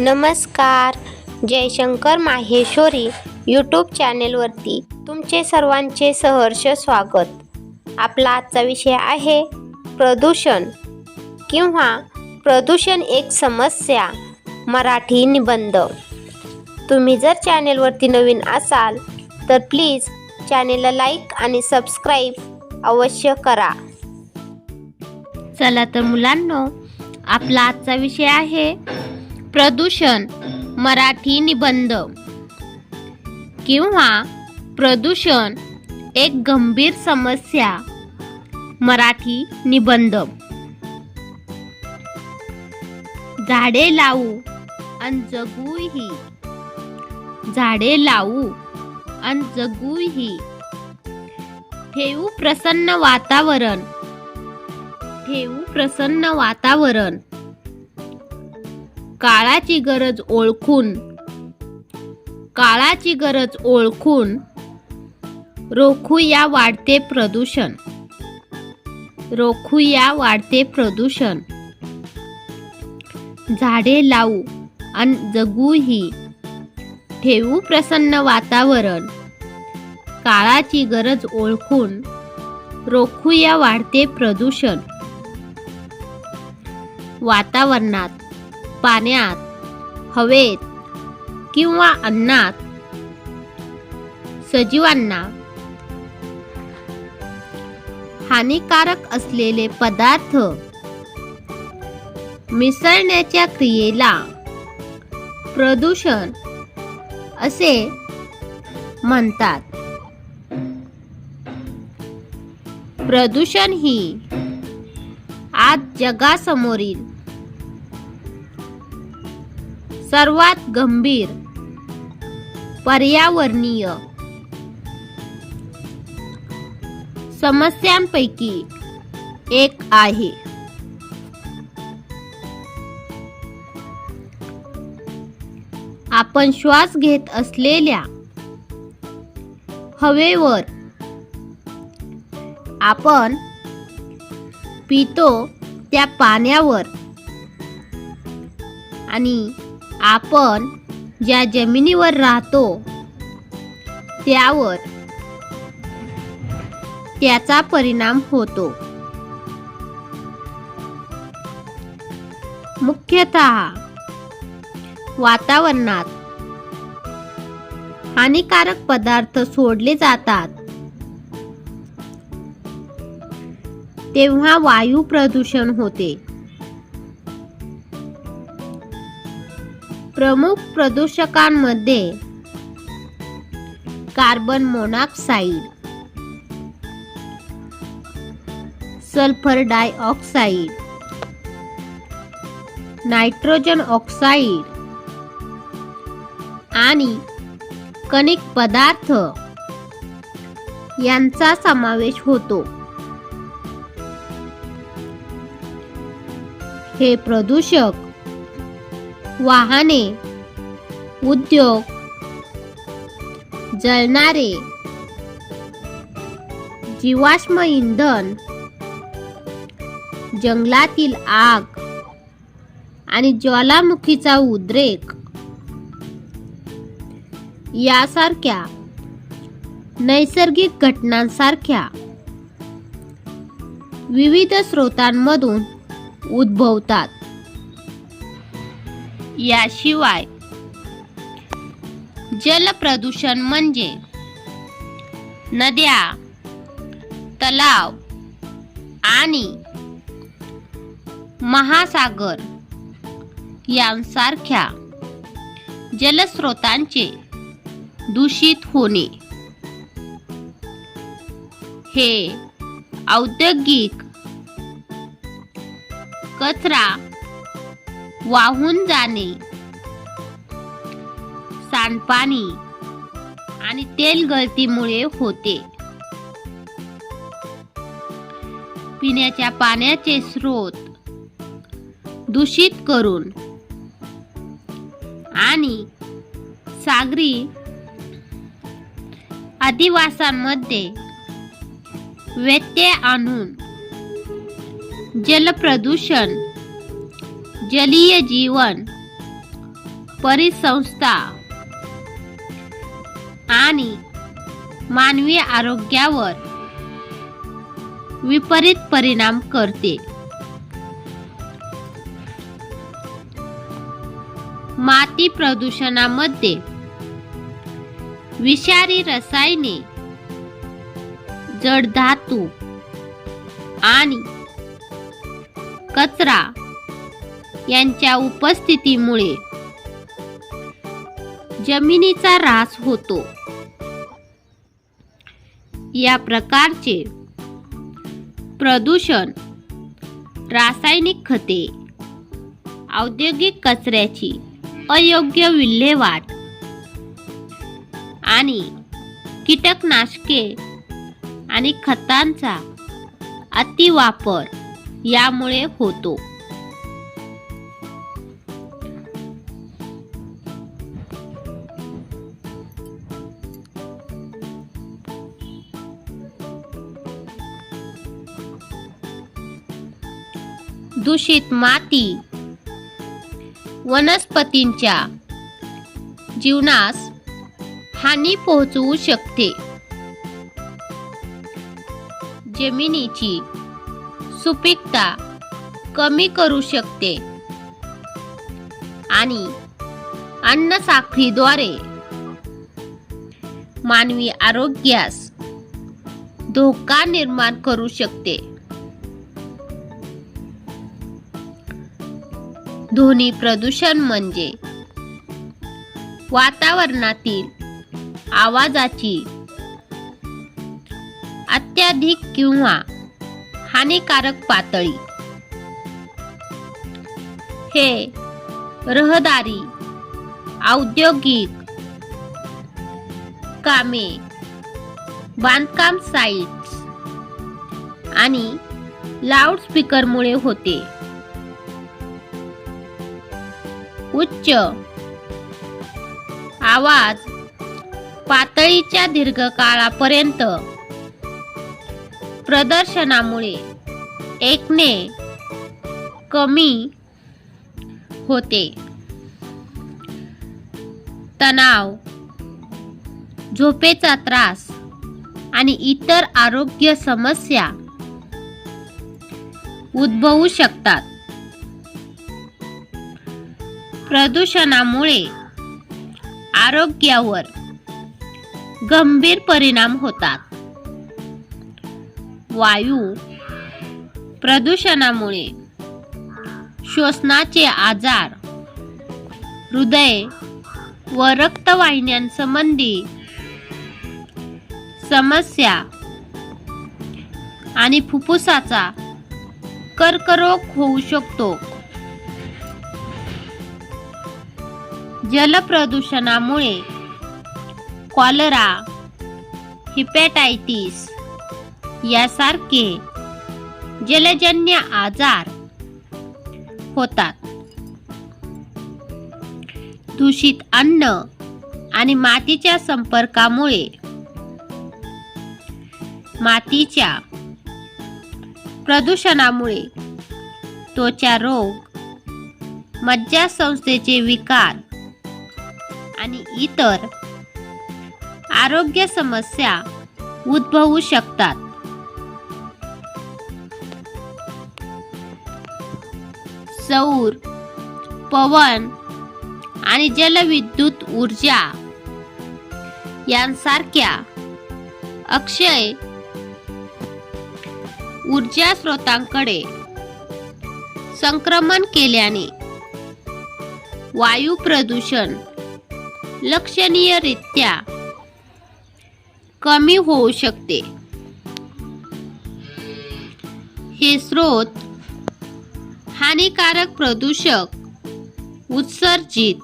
नमस्कार. जयशंकर माहेश्वरी यूट्यूब चॅनेलवरती तुमचे सर्वांचे सहर्ष स्वागत. आपला आजचा विषय आहे प्रदूषण किंवा प्रदूषण एक समस्या मराठी निबंध. तुम्ही जर चॅनेलवरती नवीन असाल तर प्लीज चॅनेलला लाईक आणि सबस्क्राईब अवश्य करा. चला तर मुलांनो आपला आजचा विषय आहे प्रदूषण मराठी निबंध. किंवा प्रदूषण एक गंभीर समस्या मराठी निबंध. झाडे लावू आणि जगूही. झाडे लावू आणि जगूही. ठेवू प्रसन्न वातावरण. ठेवू प्रसन्न वातावरण. काळाची गरज ओळखून काळाची गरज ओळखून रोखूया वाढते प्रदूषण. रोखूया वाढते प्रदूषण. झाडे लावू अन जगूही. ठेवू प्रसन्न वातावरण. काळाची गरज ओळखून रोखूया वाढते प्रदूषण. वातावरणात पाण्यात हवेत किंवा अन्नात. सजीवांना हानिकारक असलेले पदार्थ मिसळण्याच्या क्रियेला प्रदूषण असे म्हणतात. प्रदूषण ही आज जगासमोरील सर्वात गंभीर पर्यावरणीय समस्यांपैकी एक आहे. आपण श्वास घेत असलेल्या हवेवर आपण पितो त्या पाण्यावर आणि आपण ज्या जमिनीवर राहतो त्यावर त्याचा परिणाम होतो. मुख्यतः वातावरणात हानिकारक पदार्थ सोडले जातात. तेव्हा वायू प्रदूषण होते. प्रमुख प्रदूषकांमध्ये carbon monoxide sulphur dioxide nitrogen oxide आणि कणिक पदार्थ यांचा समावेश होतो. हे प्रदूषक वाहने उद्योग जळणारे जीवाश्म इंधन जंगलातील आग आणि ज्वालामुखीचा उद्रेक. यासारख्या नैसर्गिक घटनांसारख्या विविध स्रोतांमधून उद्भवतात. याशिवाय जलप्रदूषण म्हणजे नद्या तलाव आणि महासागर यांसारख्या जलस्रोतांचे दूषित होणे. हे औद्योगिक कचरा वाहून जाणे. सांडपाणी आणि तेल गळतीमुळे होते. पिण्याच्या पाण्याचे स्रोत दूषित करून आणि सागरी अधिवासांमध्ये व्यत्यय आणून जलप्रदूषण जलीय जीवन परिसंस्था आणि मानवी आरोग्यावर विपरीत परिणाम करते. माती प्रदूषणामध्ये विषारी रसायने जडधातू आणि कचरा यांच्या उपस्थितीमुळे जमिनीचा ऱ्हास होतो. या प्रकारचे प्रदूषण रासायनिक खते औद्योगिक कचऱ्याची अयोग्य विल्हेवाट आणि कीटकनाशके आणि खतांचा अतिवापर यामुळे होतो. दूषित माती. वनस्पतींच्या जीवनास हानी पोहोचवू शकते. जमिनीची सुपीकता कमी करू शकते. आणि अन्न साखळीद्वारे मानवी आरोग्यास धोका निर्माण करू शकते. ध्वनी प्रदूषण म्हणजे वातावरणातील आवाजाची अत्याधिक किंवा हानिकारक पातळी. हे रहदारी औद्योगिक कामे बांधकाम साईट्स आणि लाऊडस्पीकरमुळे होते. उच्च. आवाज. पातळीच्या दीर्घकाळापर्यंत. प्रदर्शनामुळे ऐकणे कमी होते. तणाव झोपेचा त्रास आणि इतर आरोग्य समस्या उद्भवू शकतात. प्रदूषणामुळे आरोग्यावर गंभीर परिणाम होतात. वायू प्रदूषणामुळे श्वसनाचे आजार हृदय व रक्तवाहिन्यांसंबंधी समस्या आणि फुफ्फुसाचा कर्करोग होऊ शकतो. जलप्रदूषणामुळे कॉलरा हिपॅटायटिस यासारखे जलजन्य आजार होतात. दूषित अन्न आणि मातीच्या संपर्कामुळे मातीच्या प्रदूषणामुळे त्वचा रोग मज्जासंस्थेचे विकार आणि इतर आरोग्य समस्या उद्भवू शकतात. सौर पवन आणि जलविद्युत ऊर्जा यांसारख्या अक्षय ऊर्जा स्रोतांकडे संक्रमण केल्याने वायू प्रदूषण लक्षणीयरित्या कमी होऊ शकते. हे स्रोत हानिकारक प्रदूषक उत्सर्जित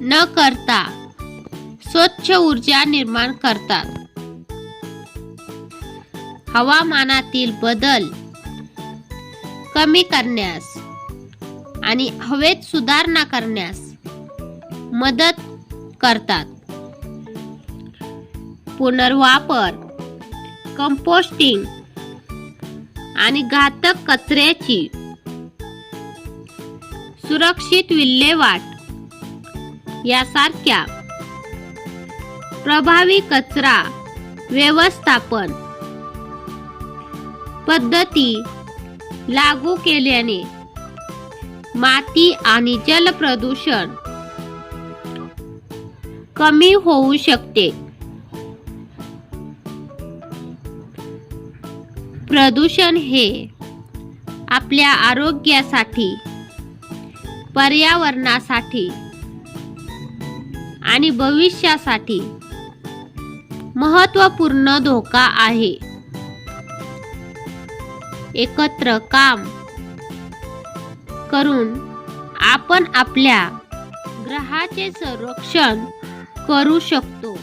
न करता स्वच्छ ऊर्जा निर्माण करतात. हवामानातील बदल कमी करण्यास आणि हवेत सुधारणा करण्यास मदत करतात. पुनर्वापर कंपोस्टिंग आणि घातक कचऱ्याची सुरक्षित विल्हेवाट यासारख्या प्रभावी कचरा व्यवस्थापन पद्धती लागू केल्याने माती आणि जल प्रदूषण कमी होऊ शकते. प्रदूषण हे आपल्या आरोग्यासाठी पर्यावरणासाठी आणि भविष्यासाठी महत्त्वपूर्ण धोका आहे. एकत्र काम करून आपण आपल्या ग्रहाचे संरक्षण करू शकतो.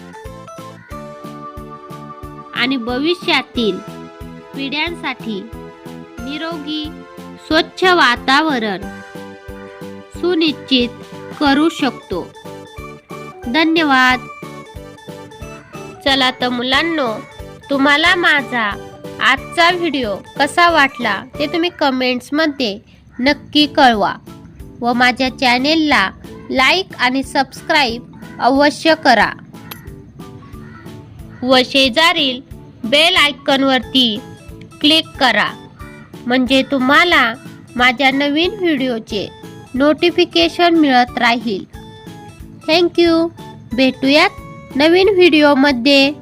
आणि भविष्यातील पिढ्यांसाठी निरोगी स्वच्छ वातावरण सुनिश्चित करू शकतो. धन्यवाद. चला तर मुलांनो तुम्हाला माझा आजचा व्हिडिओ कसा वाटला ते तुम्ही कमेंट्समध्ये नक्की कळवा व माझ्या चॅनेलला लाईक आणि सबस्क्राईब अवश्य करा. व शेजारील बेल आयकॉनवरती क्लिक करा. म्हणजे तुम्हाला माझ्या नवीन व्हिडिओचे नोटिफिकेशन मिळत राहील. थँक्यू भेटूयात नवीन व्हिडिओमध्ये